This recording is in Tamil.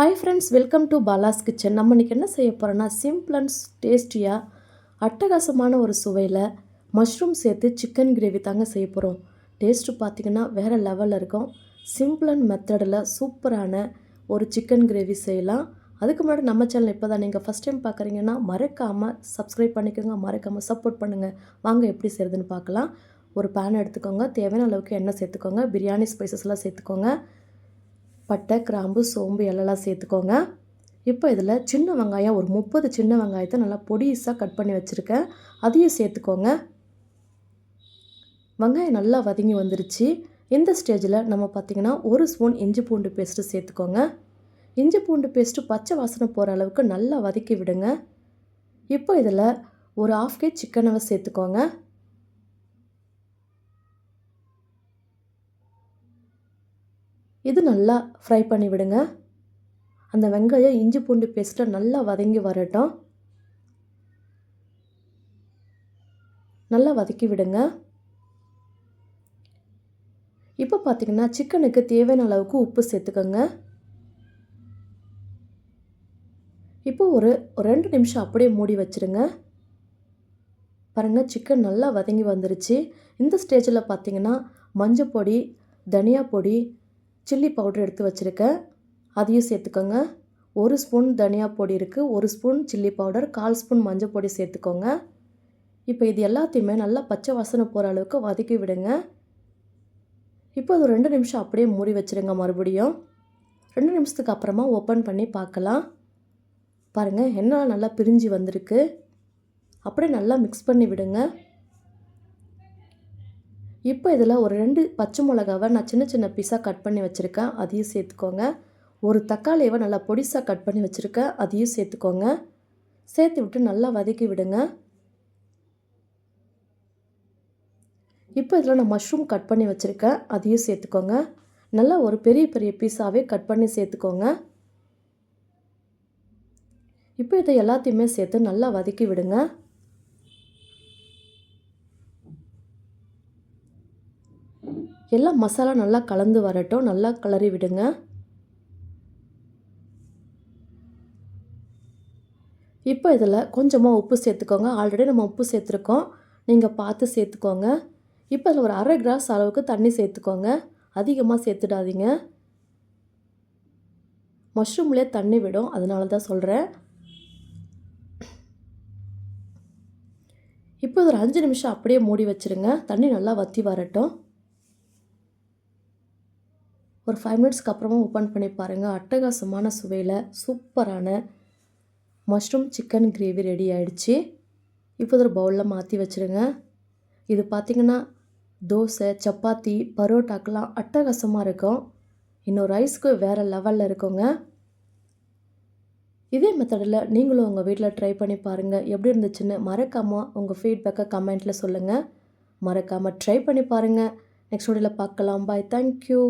Hi friends welcome to Bala's kitchen நம்ம இன்றைக்கி என்ன செய்ய போகிறோன்னா சிம்பிள் அண்ட் டேஸ்டியாக அட்டகாசமான ஒரு சுவையில் மஷ்ரூம் சேர்த்து சிக்கன் கிரேவி தாங்க செய்ய போகிறோம் டேஸ்ட்டு பார்த்திங்கன்னா வேறு லெவலில் இருக்கும். சிம்பிள் அண்ட் மெத்தடில் சூப்பரான ஒரு சிக்கன் கிரேவி செய்யலாம். அதுக்கு முன்னாடி நம்ம சேனல் இப்போ தான் நீங்கள் ஃபஸ்ட் டைம் பார்க்குறீங்கன்னா மறக்காமல் சப்ஸ்கிரைப் பண்ணிக்கோங்க. மறக்காமல் சப்போர்ட் பண்ணுங்கள் வாங்க எப்படி செய்கிறதுன்னு பார்க்கலாம் ஒரு பேன் எடுத்துக்கோங்க. தேவையான அளவுக்கு எண்ணெய் சேர்த்துக்கோங்க. பிரியாணி ஸ்பைசஸ்லாம் சேர்த்துக்கோங்க. பட்டை கிராம்பு சோம்பு எல்லாம் சேர்த்துக்கோங்க. இப்போ இதில் சின்ன வெங்காயம் ஒரு முப்பது சின்ன வெங்காயத்தை நல்லா பொடிசாக கட் பண்ணி வச்சுருக்கேன். அதையும் சேர்த்துக்கோங்க. வெங்காயம் நல்லா வதங்கி வந்துருச்சு. இந்த ஸ்டேஜில் நம்ம பார்த்திங்கன்னா ஒரு ஸ்பூன் இஞ்சி பூண்டு பேஸ்ட்டு சேர்த்துக்கோங்க. இஞ்சி பூண்டு பேஸ்ட்டு பச்சை வாசனை போகிற அளவுக்கு நல்லா வதக்கி விடுங்க. இப்போ இதில் ஒரு ஆஃப் கே சிக்கனவை சேர்த்துக்கோங்க. இது நல்லா ஃப்ரை பண்ணி விடுங்க. அந்த வெங்காயம் இஞ்சி பூண்டு பேஸ்ட்டில் நல்லா வதங்கி வரட்டும். நல்லா வதக்கி விடுங்க. இப்போ பார்த்திங்கன்னா சிக்கனுக்கு தேவையான அளவுக்கு உப்பு சேர்த்துக்கோங்க. இப்போ ஒரு ரெண்டு நிமிஷம் அப்படியே மூடி வச்சுருங்க. பாருங்கள் சிக்கன் நல்லா வதங்கி வந்துருச்சு. இந்த ஸ்டேஜில் பார்த்திங்கன்னா மஞ்சள் பொடி தனியா பொடி சில்லி பவுடர் எடுத்து வச்சுருக்கேன். அதையும் சேர்த்துக்கோங்க. ஒரு ஸ்பூன் தனியா பொடி இருக்குது ஒரு ஸ்பூன் சில்லி பவுடர் கால் ஸ்பூன் மஞ்சள் பொடி சேர்த்துக்கோங்க. இப்போ இது எல்லாத்தையுமே நல்லா பச்சை வாசனை போகிற அளவுக்கு வதக்கி விடுங்க. இப்போ அது ரெண்டு நிமிஷம் அப்படியே மூடி வச்சுருங்க மறுபடியும். ரெண்டு நிமிஷத்துக்கு அப்புறமா ஓப்பன் பண்ணி பார்க்கலாம். பாருங்கள் எண்ணெய் நல்லா பிரிஞ்சு வந்திருக்கு. அப்படியே நல்லா மிக்ஸ் பண்ணி விடுங்க. இப்போ இதில் ஒரு ரெண்டு பச்சை மிளகாவை நான் சின்ன சின்ன பீஸாக கட் பண்ணி வச்சுருக்கேன். அதையும் சேர்த்துக்கோங்க. ஒரு தக்காளியை நல்லா பொடிசாக கட் பண்ணி வச்சுருக்கேன். அதையும் சேர்த்துக்கோங்க. சேர்த்து விட்டு நல்லா வதக்கி விடுங்க. இப்போ இதில் நான் மஷ்ரூம் கட் பண்ணி வச்சுருக்கேன். அதையும் சேர்த்துக்கோங்க. நல்லா ஒரு பெரிய பெரிய பீஸாகவே கட் பண்ணி சேர்த்துக்கோங்க. இப்போ இதை எல்லாத்தையுமே சேர்த்து நல்லா வதக்கி விடுங்க. எல்லாம் மசாலா நல்லா கலந்து வரட்டும். நல்லா கிளறி விடுங்க. இப்போ இதில் கொஞ்சமாக உப்பு சேர்த்துக்கோங்க. ஆல்ரெடி நம்ம உப்பு சேர்த்துருக்கோம். நீங்கள் பார்த்து சேர்த்துக்கோங்க. இப்போ இதில் ஒரு அரை கிளாஸ் அளவுக்கு தண்ணி சேர்த்துக்கோங்க. அதிகமாக சேர்த்துடாதீங்க. மஷ்ரூம்லேயே தண்ணி விடும். அதனால தான் சொல்கிறேன். இப்போ ஒரு அஞ்சு நிமிஷம் அப்படியே மூடி வச்சுருங்க. தண்ணி நல்லா வற்றி வரட்டும். ஒரு ஃபைவ் மினிட்ஸ்க்கு அப்புறமா ஓப்பன் பண்ணி பாருங்கள் அட்டகாசமான சுவையில் சூப்பரான மஷ்ரூம் சிக்கன் கிரேவி ரெடி ஆகிடுச்சி இப்போ ஒரு பவுலில் மாற்றி வச்சுருங்க. இது பார்த்திங்கன்னா தோசை சப்பாத்தி பரோட்டாக்கெலாம் அட்டகாசமாக இருக்கும். இன்னும் ரைஸ்க்கு வேறு லெவலில் இருக்குங்க. இதே மெத்தடில் நீங்களும் உங்கள் வீட்டில் ட்ரை பண்ணி பாருங்கள் எப்படி இருந்துச்சுன்னு மறக்காமல் உங்கள் ஃபீட்பேக்கை கமெண்ட்டில் சொல்லுங்கள் மறக்காமல் ட்ரை பண்ணி பாருங்கள் நெக்ஸ்ட் வீடியோவில் பார்க்கலாம். Bye thank you